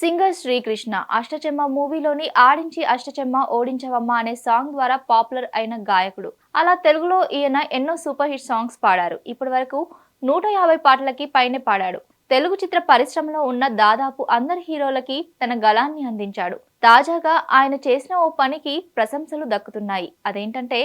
Singer Srikrishna అష్టచెమ్మ మూవీలోని ఆడించి అష్టచెమ్మ ఓడించవమ్మ అనే song ద్వారా పాపులర్ అయిన గాయకుడు. అలా తెలుగులో ఈయన ఎన్నో సూపర్ హిట్ సాంగ్స్ పాడారు. ఇప్పటి వరకు నూట యాభై పాటలకి పైనే పాడాడు. తెలుగు చిత్ర పరిశ్రమలో ఉన్న దాదాపు అందరి హీరోలకి తన గళాన్ని అందించాడు. తాజాగా ఆయన చేసిన ఓ పనికి ప్రశంసలు దక్కుతున్నాయి. అదేంటంటే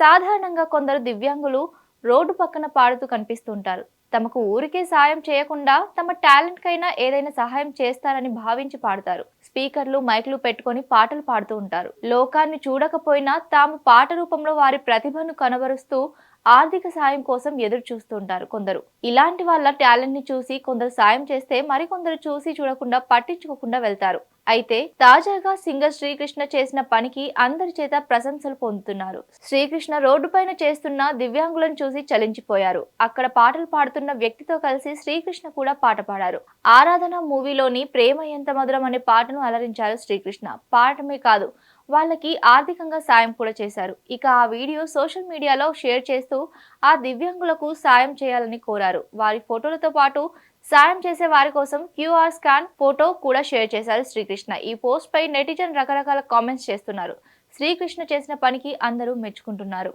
సాధారణంగా కొందరు దివ్యాంగులు రోడ్డు పక్కన పాడుతూ కనిపిస్తుంటారు. తమకు ఊరికే సాయం చేయకుండా తమ టాలెంట్ కైనా ఏదైనా సహాయం చేస్తారని భావించి పాడతారు. స్పీకర్లు మైక్లు పెట్టుకొని పాటలు పాడుతూ ఉంటారు. లోకాన్ని చూడకపోయినా తాము పాట రూపంలో వారి ప్రతిభను కనబరుస్తూ ఆర్థిక సాయం కోసం ఎదురు చూస్తుంటారు కొందరు. ఇలాంటి వాళ్ళ టాలెంట్ని చూసి కొందరు సాయం చేస్తే మరికొందరు చూసి చూడకుండా పట్టించుకోకుండా వెళ్తారు. అయితే తాజాగా సింగర్ శ్రీకృష్ణ చేసిన పనికి అందరి చేత ప్రశంసలు పొందుతున్నారు. శ్రీకృష్ణ రోడ్డుపైన చేస్తున్న దివ్యాంగులను చూసి చలించిపోయారు. అక్కడ పాటలు పాడుతున్న వ్యక్తితో కలిసి శ్రీకృష్ణ కూడా పాట పాడారు. ఆరాధన మూవీలోని ప్రేమ ఎంత మధురం అనే పాటను అలరించారు శ్రీకృష్ణ. పాడటమే కాదు వాళ్ళకి ఆర్థికంగా సాయం కూడా చేశారు. ఇక ఆ వీడియో సోషల్ మీడియాలో షేర్ చేస్తూ ఆ దివ్యాంగులకు సాయం చేయాలని కోరారు. వారి ఫోటోలతో పాటు సాయం చేసే వారి కోసం క్యూఆర్ స్కాన్ ఫోటో కూడా షేర్ చేశారు శ్రీకృష్ణ. ఈ పోస్ట్ పై నెటిజన్ రకరకాల కామెంట్స్ చేస్తున్నారు. శ్రీకృష్ణ చేసిన పనికి అందరూ మెచ్చుకుంటున్నారు.